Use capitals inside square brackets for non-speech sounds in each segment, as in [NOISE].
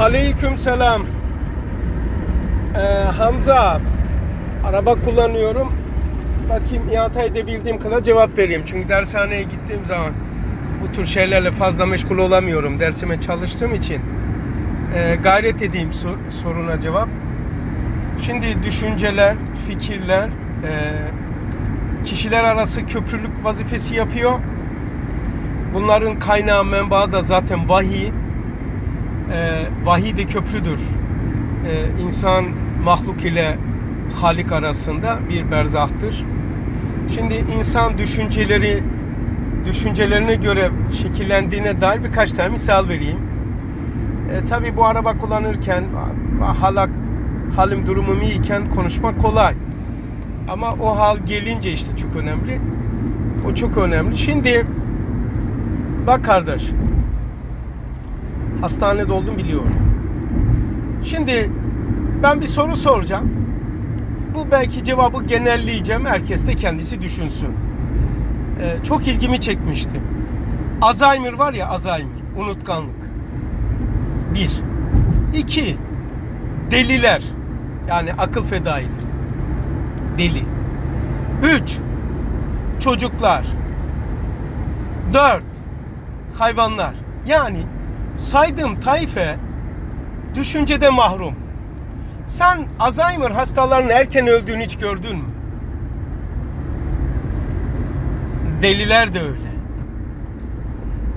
Aleyküm selam. Ee, Hamza, araba kullanıyorum. Bakayım ihata edebildiğim kadar cevap vereyim. Çünkü dershaneye gittiğim zaman bu tür şeylerle fazla meşgul olamıyorum. Dersime çalıştığım için. Ee, gayret edeyim so- soruna cevap. Şimdi düşünceler, fikirler, e, kişiler arası köprülük vazifesi yapıyor. Bunların kaynağı menbaı da zaten vahiy. E, vahiy köprüdür. E, insan mahluk ile Halik arasında bir berzahtır. Şimdi insan düşünceleri düşüncelerine göre şekillendiğine dair birkaç tane misal vereyim. E, tabii bu araba kullanırken halak halim durumum iyiyken konuşmak kolay. Ama o hal gelince işte çok önemli. O çok önemli. Şimdi bak kardeş. Hastanede oldum biliyorum. Şimdi ben bir soru soracağım. Bu belki cevabı genelleyeceğim. Herkes de kendisi düşünsün. Ee, çok ilgimi çekmişti. Alzheimer var ya Alzheimer. Unutkanlık. Bir. İki. Deliler. Yani akıl fedaileri. Deli. Üç. Çocuklar. Dört. Hayvanlar. Yani saydığım tayfe düşüncede mahrum. Sen Alzheimer hastalarının erken öldüğünü hiç gördün mü? Deliler de öyle.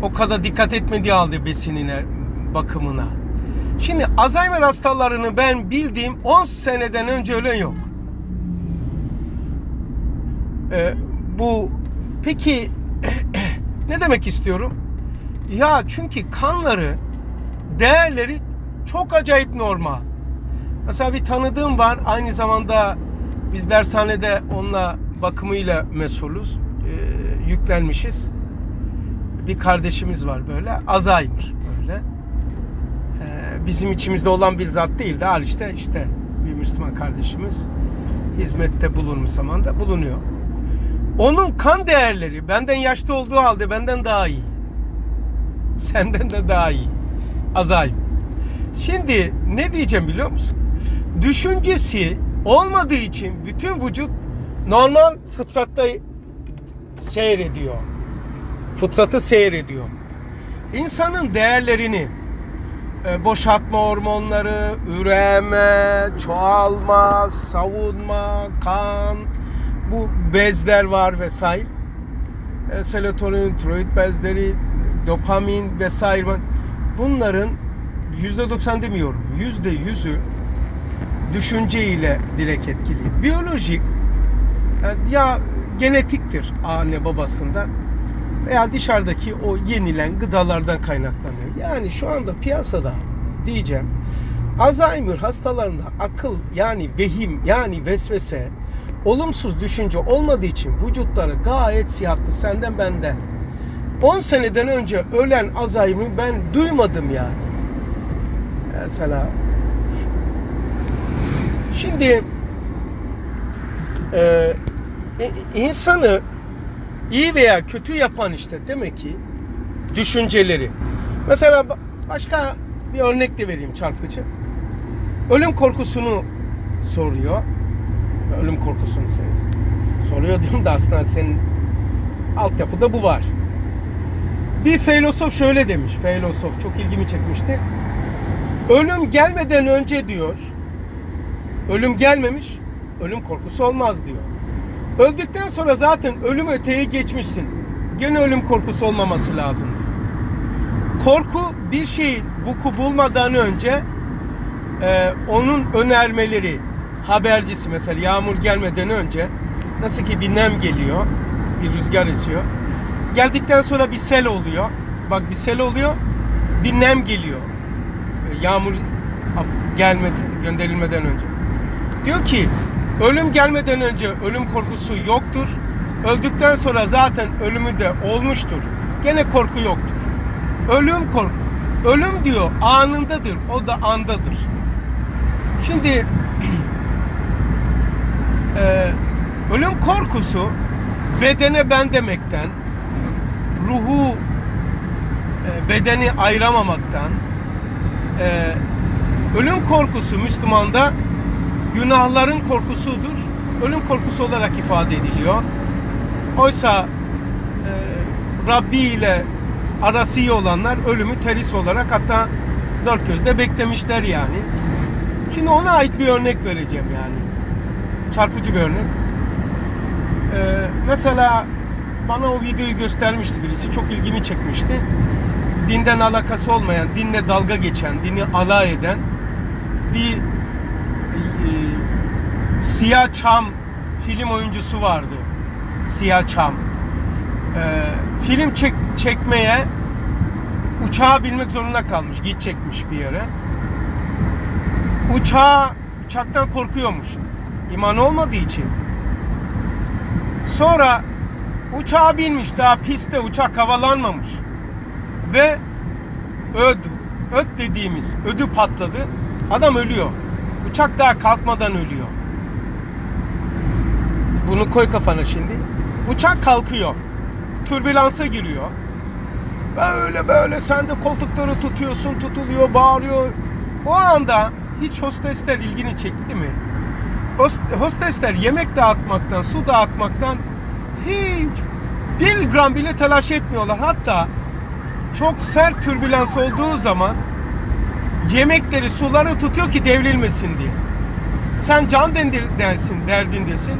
O kadar dikkat etmediği halde besinine, bakımına. Şimdi Alzheimer hastalarını ben bildiğim 10 seneden önce ölen yok. Ee, bu peki [CLEARS THROAT] ne demek istiyorum? Ya çünkü kanları, değerleri çok acayip normal. Mesela bir tanıdığım var. Aynı zamanda biz dershanede onunla bakımıyla mesulüz. Ee, yüklenmişiz. Bir kardeşimiz var böyle. Alzheimer böyle. Ee, bizim içimizde olan bir zat değil de al işte işte bir Müslüman kardeşimiz hizmette bulunmuş zamanda bulunuyor. Onun kan değerleri benden yaşlı olduğu halde benden daha iyi. [LAUGHS] Senden de daha iyi. Alzheimer. Şimdi ne diyeceğim biliyor musun? Düşüncesi olmadığı için bütün vücut normal fıtratta seyrediyor. Fıtratı seyrediyor. İnsanın değerlerini e, boşaltma hormonları, üreme, çoğalma, savunma, kan, bu bezler var vesaire. E, serotonin, tiroid bezleri, dopamin vesaire. Bunların yüzde doksan demiyorum. Yüzde yüzü düşünce ile direkt etkili. Biyolojik e, ya genetiktir anne babasında veya dışarıdaki o yenilen gıdalardan kaynaklanıyor. Yani şu anda piyasada diyeceğim Alzheimer hastalarında akıl yani vehim yani vesvese olumsuz düşünce olmadığı için vücutları gayet sihatlı senden benden. 10 seneden önce ölen Alzheimer'ı ben duymadım yani. Mesela şimdi e, insanı iyi veya kötü yapan işte demek ki düşünceleri. Mesela başka bir örnek de vereyim çarpıcı. Ölüm korkusunu soruyor. Ölüm korkusunu soruyor diyorum da aslında senin altyapıda bu var. Bir filozof şöyle demiş. Filozof çok ilgimi çekmişti. Ölüm gelmeden önce diyor. Ölüm gelmemiş. Ölüm korkusu olmaz diyor. Öldükten sonra zaten ölüm öteye geçmişsin. Gene ölüm korkusu olmaması lazım diyor. Korku bir şey vuku bulmadan önce e, onun önermeleri habercisi mesela yağmur gelmeden önce nasıl ki bir nem geliyor bir rüzgar esiyor geldikten sonra bir sel oluyor. Bak bir sel oluyor bir nem geliyor. Yağmur gelmeden gönderilmeden önce. Diyor ki ölüm gelmeden önce ölüm korkusu yoktur. Öldükten sonra zaten ölümü de olmuştur. Gene korku yoktur. Ölüm korku. Ölüm diyor anındadır. O da andadır. Şimdi [CLEARS THROAT] e, ölüm korkusu bedene ben demekten, ruhu e, bedeni ayıramamaktan, e, ölüm korkusu Müslümanda günahların korkusudur. Ölüm korkusu olarak ifade ediliyor. Oysa e, Rabbi ile arası iyi olanlar ölümü teris olarak hatta dört gözle beklemişler yani. Şimdi ona ait bir örnek vereceğim yani. Çarpıcı bir örnek. Ee, mesela bana o videoyu göstermişti birisi. Çok ilgimi çekmişti. Dinden alakası olmayan, dinle dalga geçen, dini alay eden bir e, siyah çam film oyuncusu vardı. Siyah çam. Ee, film çek, çekmeye uçağa binmek zorunda kalmış. Gidecekmiş bir yere. Uçağa, uçaktan korkuyormuş. İman olmadığı için. Sonra uçağa binmiş. Daha pistte uçak havalanmamış. Ve öd, öd dediğimiz ödü patladı. Adam ölüyor. Uçak daha kalkmadan ölüyor. Bunu koy kafana şimdi. Uçak kalkıyor. Türbülansa giriyor. Böyle böyle sen de koltukları tutuyorsun, tutuluyor, bağırıyor. O anda hiç hostesler ilgini çekti mi? Host- Hostesler yemek dağıtmaktan, su dağıtmaktan hiç bir gram bile telaş etmiyorlar. Hatta çok sert türbülans olduğu zaman yemekleri, suları tutuyor ki devrilmesin diye. Sen can dendir dersin, derdindesin.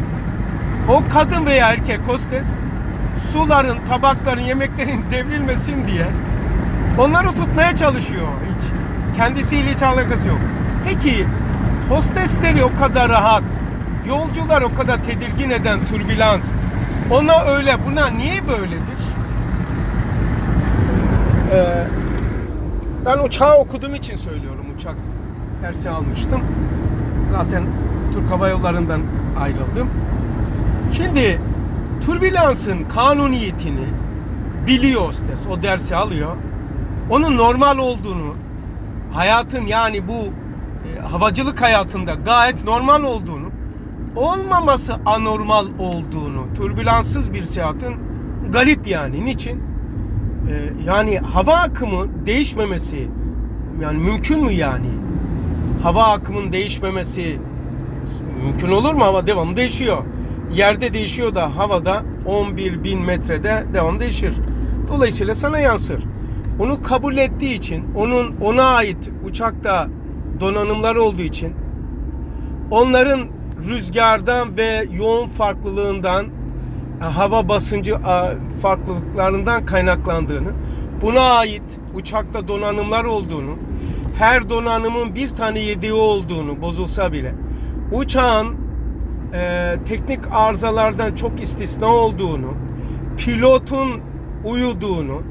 O kadın veya erkek hostes suların, tabakların, yemeklerin devrilmesin diye onları tutmaya çalışıyor hiç. Kendisiyle hiç alakası yok. Peki hostesleri o kadar rahat, yolcular o kadar tedirgin eden türbülans ona öyle buna niye böyledir? Ee, ben uçağı okuduğum için söylüyorum. Uçak dersi almıştım. Zaten Türk Hava Yolları'ndan ayrıldım. Şimdi türbülansın kanuniyetini biliyor hostes. O dersi alıyor. Onun normal olduğunu, hayatın yani bu e, havacılık hayatında gayet normal olduğunu, olmaması anormal olduğunu, türbülanssız bir seyahatin garip yani. Niçin? E, yani hava akımı değişmemesi yani mümkün mü yani? Hava akımının değişmemesi mümkün olur mu? Hava devamlı değişiyor. Yerde değişiyor da havada 11 bin metrede devam değişir. Dolayısıyla sana yansır. Onu kabul ettiği için, onun ona ait uçakta donanımları olduğu için, onların rüzgardan ve yoğun farklılığından, e, hava basıncı a, farklılıklarından kaynaklandığını, buna ait uçakta donanımlar olduğunu, her donanımın bir tane yedeği olduğunu bozulsa bile, uçağın e, teknik arızalardan çok istisna olduğunu, pilotun uyuduğunu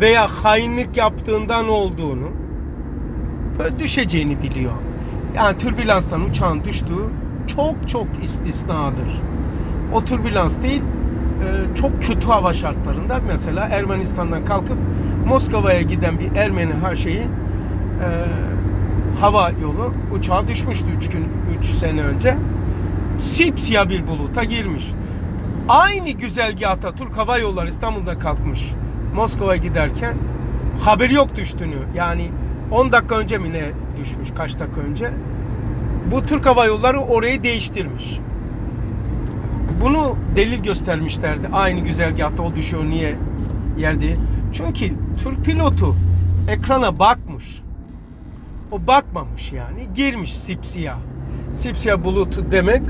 veya hainlik yaptığından olduğunu böyle düşeceğini biliyor. Yani türbülanstan uçağın düştüğü çok çok istisnadır. O türbülans değil, e, çok kötü hava şartlarında mesela Ermenistan'dan kalkıp Moskova'ya giden bir Ermeni her şeyi e, hava yolu uçağa düşmüştü 3 gün 3 sene önce. Sipsiyah bir buluta girmiş. Aynı güzergahta Türk Hava Yolları İstanbul'da kalkmış. Moskova'ya giderken haberi yok düştüğünü. Yani 10 dakika önce mi ne düşmüş kaç dakika önce. Bu Türk Hava Yolları orayı değiştirmiş. Bunu delil göstermişlerdi. Aynı güzergahta o düşüyor niye yerde. Çünkü Türk pilotu ekrana bakmış. O bakmamış yani. Girmiş sipsiyah. Sipsiyah bulut demek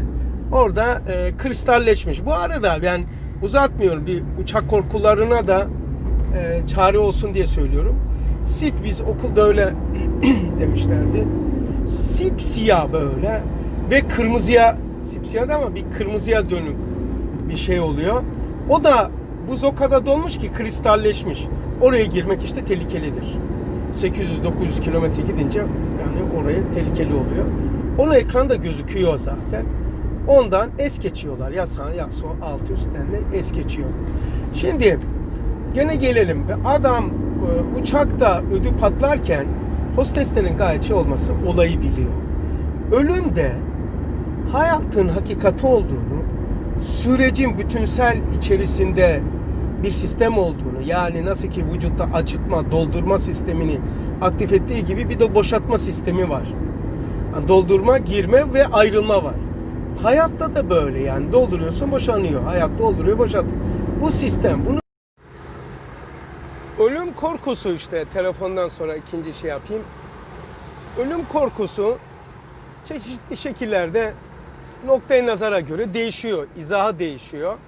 orada e, kristalleşmiş. Bu arada ben uzatmıyorum. Bir uçak korkularına da e, çare olsun diye söylüyorum. Sip biz okulda öyle [CLEARS THROAT] demişlerdi. Sipsiyah böyle ve kırmızıya sipsiyah da ama bir kırmızıya dönük bir şey oluyor. O da buz o kadar dolmuş ki kristalleşmiş. Oraya girmek işte tehlikelidir. 800-900 kilometre gidince yani oraya tehlikeli oluyor. Onu ekranda gözüküyor zaten. Ondan es geçiyorlar. Ya sağ ya sol altı üstten de es geçiyor. Şimdi gene gelelim adam e, uçakta ödü patlarken hosteslerin gayet şey olması olayı biliyor. Ölüm de hayatın hakikati olduğunu, sürecin bütünsel içerisinde bir sistem olduğunu yani nasıl ki vücutta acıtma, doldurma sistemini aktif ettiği gibi bir de boşaltma sistemi var. Yani doldurma, girme ve ayrılma var. Hayatta da böyle yani dolduruyorsun boşanıyor. Hayat dolduruyor boşalt. Bu sistem bunu Ölüm korkusu işte telefondan sonra ikinci şey yapayım. Ölüm korkusu çeşitli şekillerde noktayı nazara göre değişiyor. izahı değişiyor.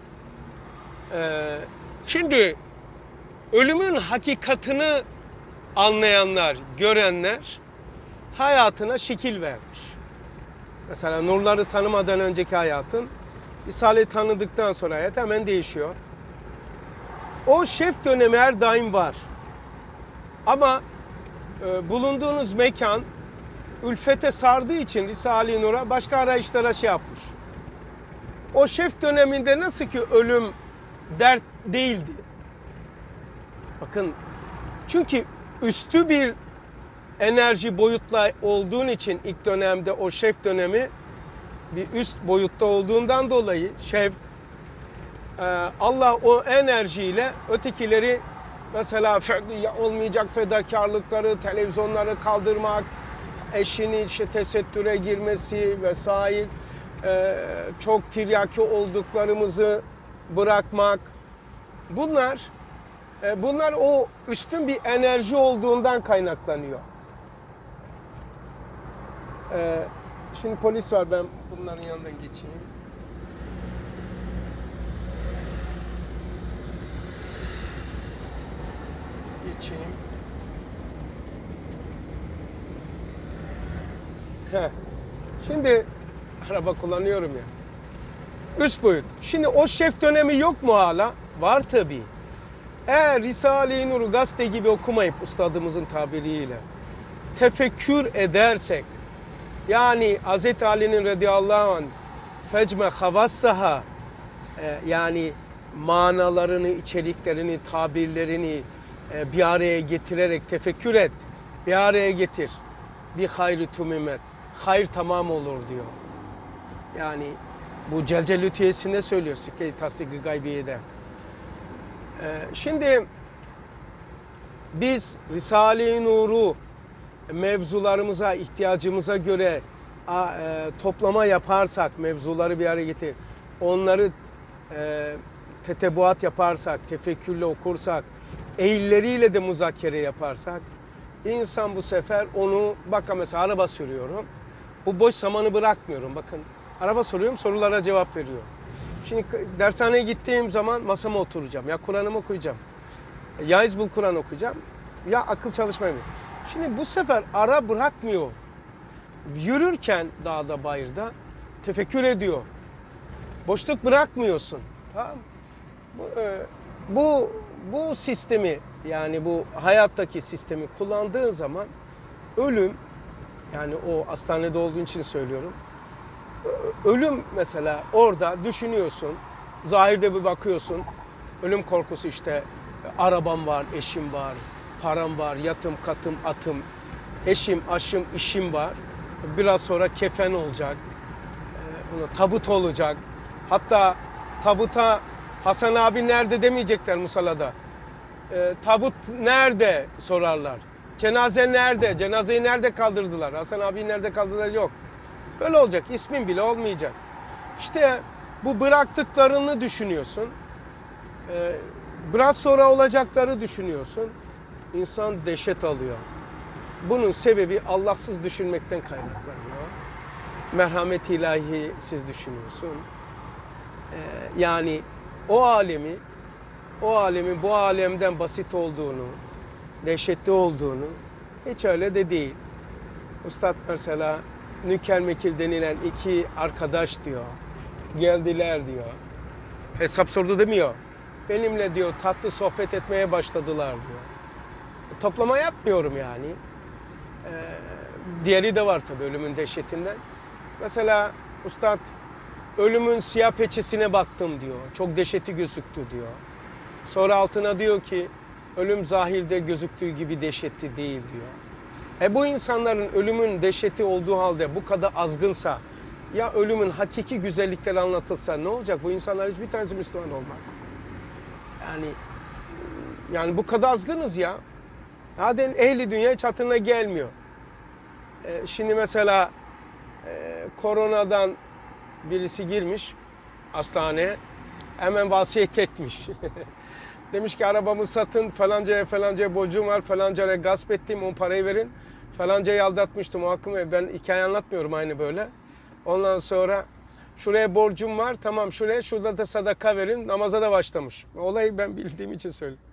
Ee, şimdi ölümün hakikatını anlayanlar, görenler hayatına şekil vermiş. Mesela nurları tanımadan önceki hayatın İsa'yı tanıdıktan sonra hayat hemen değişiyor. O şef dönemi her daim var. Ama e, bulunduğunuz mekan ülfete sardığı için Risale-i Nur'a başka arayışlara şey yapmış. O şef döneminde nasıl ki ölüm dert değildi. Bakın çünkü üstü bir enerji boyutla olduğun için ilk dönemde o şef dönemi bir üst boyutta olduğundan dolayı şevk Allah o enerjiyle ötekileri mesela olmayacak fedakarlıkları, televizyonları kaldırmak, eşini işte tesettüre girmesi vesaire e, çok tiryaki olduklarımızı bırakmak bunlar e, bunlar o üstün bir enerji olduğundan kaynaklanıyor. E, şimdi polis var ben bunların yanından geçeyim. Geçeyim. Heh. Şimdi araba kullanıyorum ya. Üst boyut. Şimdi o şef dönemi yok mu hala? Var tabii. Eğer Risale-i Nur'u gazete gibi okumayıp ustadımızın tabiriyle tefekkür edersek yani Hz. Ali'nin radıyallahu anh fecme havassaha e, yani manalarını, içeriklerini, tabirlerini e, bir araya getirerek tefekkür et. Bir araya getir. Bir hayrı tumimet. Hayır tamam olur diyor. Yani bu Celce Lütiyesi'nde söylüyor Sikke-i Tasdik-i Gaybiye'de. Ee, şimdi biz Risale-i Nur'u mevzularımıza, ihtiyacımıza göre a, e, toplama yaparsak, mevzuları bir araya getir, onları e, tetebuat yaparsak, tefekkürle okursak, eğilleriyle de muzakere yaparsak, insan bu sefer onu, bakın mesela araba sürüyorum, bu boş zamanı bırakmıyorum. Bakın araba soruyorum, sorulara cevap veriyorum. Şimdi dershaneye gittiğim zaman masama oturacağım. Ya Kur'an'ımı okuyacağım. Ya Hizbul Kur'an okuyacağım. Ya akıl çalışmayı Şimdi bu sefer ara bırakmıyor. Yürürken dağda bayırda tefekkür ediyor. Boşluk bırakmıyorsun. Tamam? Bu, e, bu, bu sistemi yani bu hayattaki sistemi kullandığın zaman ölüm yani o hastanede olduğun için söylüyorum. Ölüm mesela orada düşünüyorsun. Zahirde bir bakıyorsun. Ölüm korkusu işte arabam var, eşim var, param var, yatım, katım, atım, eşim, aşım, işim var. Biraz sonra kefen olacak. Ona tabut olacak. Hatta tabuta Hasan abi nerede demeyecekler musalada. Ee, tabut nerede sorarlar. Cenaze nerede? Cenazeyi nerede kaldırdılar? Hasan abi nerede kaldırdılar? Yok. Böyle olacak. İsmin bile olmayacak. İşte bu bıraktıklarını düşünüyorsun. Ee, biraz sonra olacakları düşünüyorsun. İnsan dehşet alıyor. Bunun sebebi Allahsız düşünmekten kaynaklanıyor. Merhamet ilahi siz düşünüyorsun. Ee, yani o alemi, o alemin bu alemden basit olduğunu, dehşetli olduğunu hiç öyle de değil. Üstad mesela Nükel Mekil denilen iki arkadaş diyor. Geldiler diyor. Hesap sordu demiyor. Benimle diyor tatlı sohbet etmeye başladılar diyor. Toplama yapmıyorum yani. Ee, diğeri de var tabii ölümün dehşetinden. Mesela Üstad ölümün siyah peçesine baktım diyor. Çok dehşeti gözüktü diyor. Sonra altına diyor ki ölüm zahirde gözüktüğü gibi dehşetli değil diyor. E bu insanların ölümün dehşeti olduğu halde bu kadar azgınsa ya ölümün hakiki güzellikleri anlatılsa ne olacak? Bu insanlar hiçbir tanesi Müslüman olmaz. Yani yani bu kadar azgınız ya. Hadi ehli dünya çatına gelmiyor. Ee, şimdi mesela e, koronadan birisi girmiş hastaneye. Hemen vasiyet etmiş. [LAUGHS] Demiş ki arabamı satın falancaya falancaya borcum var falancaya gasp ettim o parayı verin. Falancayı aldatmıştım o hakkımı ben hikaye anlatmıyorum aynı böyle. Ondan sonra şuraya borcum var tamam şuraya şurada da sadaka verin namaza da başlamış. Olayı ben bildiğim için söylüyorum.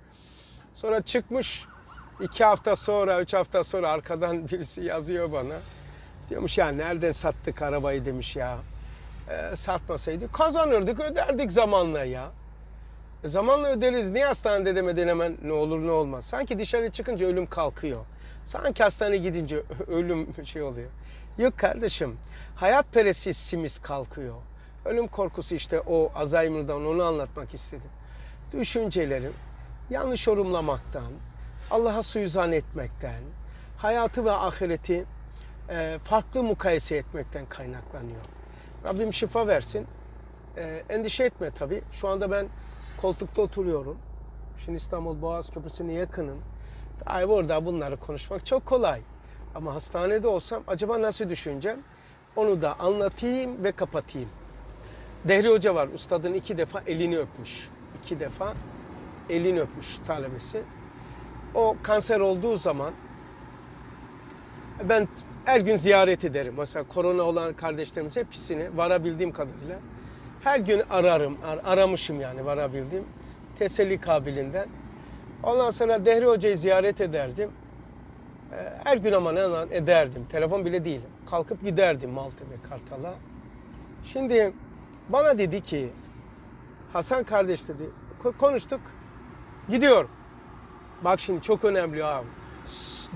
Sonra çıkmış iki hafta sonra üç hafta sonra arkadan [LAUGHS] birisi yazıyor bana. Diyormuş ya nereden sattık arabayı demiş ya. Ee, satmasaydı kazanırdık öderdik zamanla ya. E, Zamanla öderiz. Niye hastanede demedin hemen ne olur ne olmaz. Sanki dışarı çıkınca ölüm kalkıyor. Sanki hastaneye gidince [LAUGHS] ölüm şey oluyor. Yok kardeşim. Hayat perestimiz kalkıyor. Ölüm korkusu işte o Alzheimer'dan onu anlatmak istedim. Düşüncelerim yanlış yorumlamaktan, Allah'a suizan etmekten, hayatı ve ahireti e, farklı mukayese etmekten kaynaklanıyor. Rabbim şifa versin. E, endişe etme tabii. Şu anda ben koltukta oturuyorum. Şimdi İstanbul Boğaz Köprüsü'ne yakınım. Tabii burada bunları konuşmak çok kolay. Ama hastanede olsam acaba nasıl düşüneceğim? Onu da anlatayım ve kapatayım. Dehri Hoca var. Ustadın iki defa elini öpmüş. İki defa elini öpmüş talebesi. O kanser olduğu zaman ben her gün ziyaret ederim. Mesela korona olan kardeşlerimiz hepsini varabildiğim kadarıyla her gün ararım. Ar- aramışım yani varabildiğim. Teselli kabilinden. Ondan sonra Dehri Hoca'yı ziyaret ederdim. Ee, Her gün ama ne lan ederdim. Telefon bile değil. Kalkıp giderdim Maltepe Kartal'a. Şimdi bana dedi ki Hasan kardeş dedi. ko- Konuştuk. Gidiyorum. Bak şimdi çok önemli abi.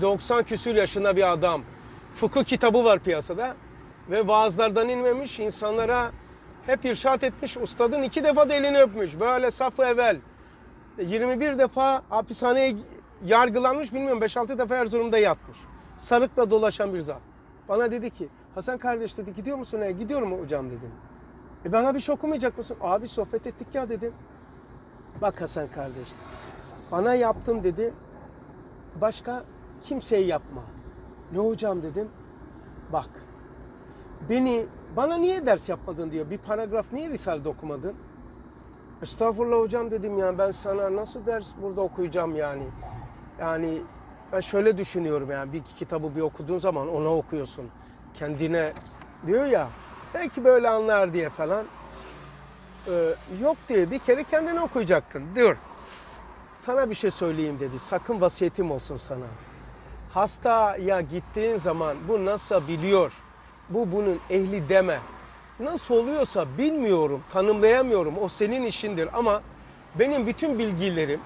90 küsür yaşında bir adam. Fıkıh kitabı var piyasada. Ve vaazlardan inmemiş insanlara hep irşat etmiş. Ustadın iki defa da elini öpmüş. Böyle safı evvel. 21 defa hapishaneye yargılanmış. Bilmiyorum 5-6 defa Erzurum'da yatmış. Sarıkla dolaşan bir zat. Bana dedi ki Hasan kardeş dedi gidiyor musun? E, gidiyorum hocam dedim. E bana bir şey okumayacak mısın? Abi sohbet ettik ya dedim. Bak Hasan kardeş. Bana yaptım dedi. Başka kimseye yapma. Ne hocam dedim. Bak. Beni bana niye ders yapmadın diyor. Bir paragraf niye Risale'de okumadın? Estağfurullah hocam dedim ya ben sana nasıl ders burada okuyacağım yani. Yani ben şöyle düşünüyorum yani bir kitabı bir okuduğun zaman ona okuyorsun. Kendine diyor ya belki böyle anlar diye falan. Ee, yok diye bir kere kendine okuyacaktın diyor. Sana bir şey söyleyeyim dedi. Sakın vasiyetim olsun sana. Hastaya gittiğin zaman bu nasıl biliyor? Bu bunun ehli deme. Nasıl oluyorsa bilmiyorum, tanımlayamıyorum. O senin işindir ama benim bütün bilgilerim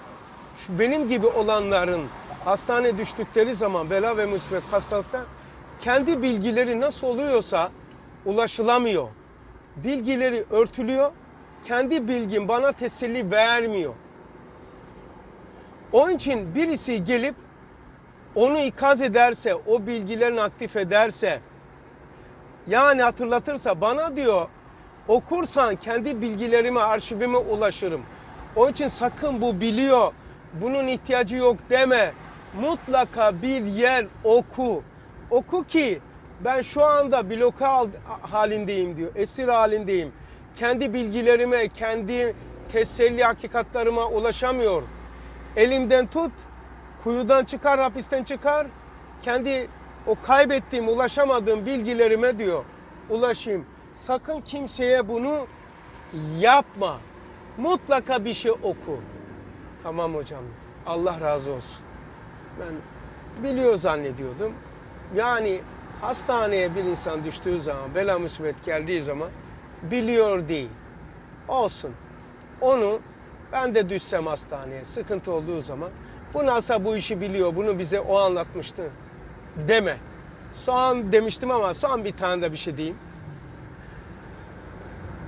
şu benim gibi olanların hastane düştükleri zaman bela ve musibet hastalıkta kendi bilgileri nasıl oluyorsa ulaşılamıyor. Bilgileri örtülüyor. Kendi bilgim bana teselli vermiyor. Onun için birisi gelip onu ikaz ederse, o bilgilerini aktif ederse, yani hatırlatırsa bana diyor okursan kendi bilgilerime, arşivime ulaşırım. Onun için sakın bu biliyor, bunun ihtiyacı yok deme. Mutlaka bir yer oku. Oku ki ben şu anda bloke hal- halindeyim diyor, esir halindeyim. Kendi bilgilerime, kendi teselli hakikatlarıma ulaşamıyorum. Elimden tut, kuyudan çıkar, hapisten çıkar. Kendi o kaybettiğim, ulaşamadığım bilgilerime diyor ulaşayım. Sakın kimseye bunu yapma. Mutlaka bir şey oku. Tamam hocam. Allah razı olsun. Ben biliyor zannediyordum. Yani hastaneye bir insan düştüğü zaman, bela musibet geldiği zaman biliyor değil. Olsun. Onu ben de düşsem hastaneye, sıkıntı olduğu zaman bu nasıl bu işi biliyor, bunu bize o anlatmıştı deme. Son demiştim ama son bir tane de bir şey diyeyim.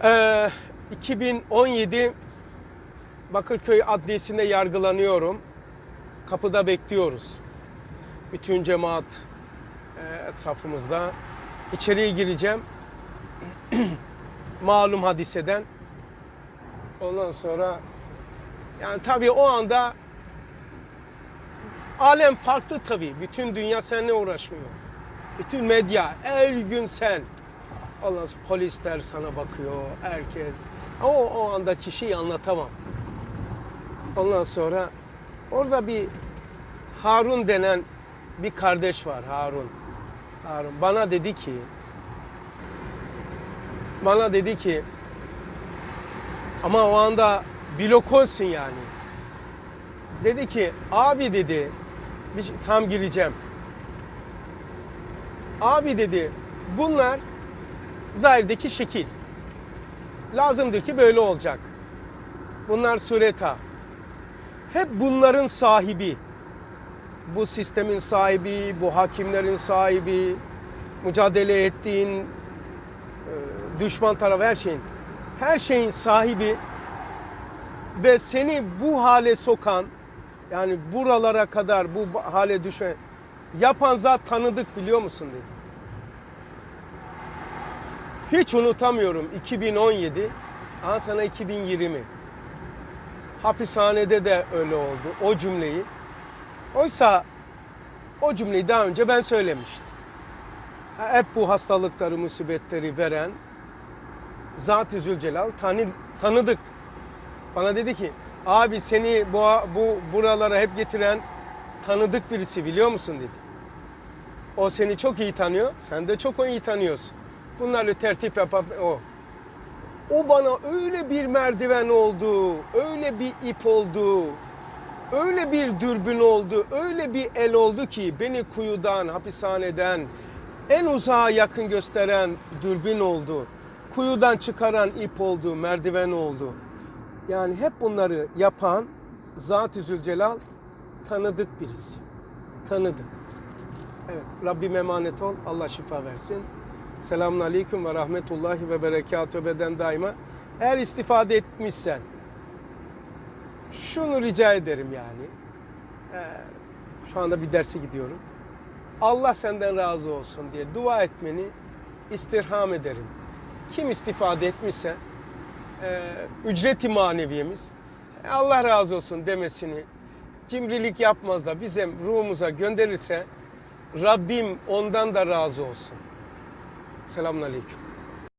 Ee, 2017 Bakırköy Adliyesi'nde yargılanıyorum. Kapıda bekliyoruz. Bütün cemaat e, etrafımızda. İçeriye gireceğim. [CLEARS THROAT] Malum hadiseden. Ondan sonra Yani tabii o anda alem farklı tabii. Bütün dünya seninle uğraşmıyor. Bütün medya her gün sen. Sonra polisler sana bakıyor, herkes. Ama o, o anda kişiyi anlatamam. Ondan sonra orada bir Harun denen bir kardeş var Harun. Harun bana dedi ki bana dedi ki ama o anda blokolsun yani. Dedi ki abi dedi tam gireceğim. Abi dedi bunlar zahirdeki şekil. Lazımdır ki böyle olacak. Bunlar sureta. Hep bunların sahibi. Bu sistemin sahibi, bu hakimlerin sahibi, mücadele ettiğin e, düşman tarafı her şeyin. Her şeyin sahibi ve seni bu hale sokan yani buralara kadar bu hale düşme yapan zat tanıdık biliyor musun dedi. Hiç unutamıyorum 2017 ama sana 2020 hapishanede de öyle oldu o cümleyi. Oysa o cümleyi daha önce ben söylemiştim. Hep bu hastalıkları, musibetleri veren Zat-ı Zülcelal tanı, tanıdık. Bana dedi ki abi seni bu, bu buralara hep getiren tanıdık birisi biliyor musun dedi. O seni çok iyi tanıyor, sen de çok iyi tanıyorsun. Bunlarla tertip yapıp o. O bana öyle bir merdiven oldu, öyle bir ip oldu, öyle bir dürbün oldu, öyle bir el oldu ki beni kuyudan, hapishaneden en uzağa yakın gösteren dürbün oldu. Kuyudan çıkaran ip oldu, merdiven oldu. Yani hep bunları yapan Zat-ı Zülcelal tanıdık birisi. Tanıdık. Evet, Rabbim emanet ol. Allah şifa versin. Selamun Aleyküm ve Rahmetullahi ve Berekatü beden daima. Eğer istifade etmişsen, şunu rica ederim yani. Ee, şu anda bir derse gidiyorum. Allah senden razı olsun diye dua etmeni istirham ederim. Kim istifade etmişse ücreti maneviyemiz e, Allah razı olsun demesini cimrilik yapmaz da bizim ruhumuza gönderirse Rabbim ondan da razı olsun. Selamun Aleyküm.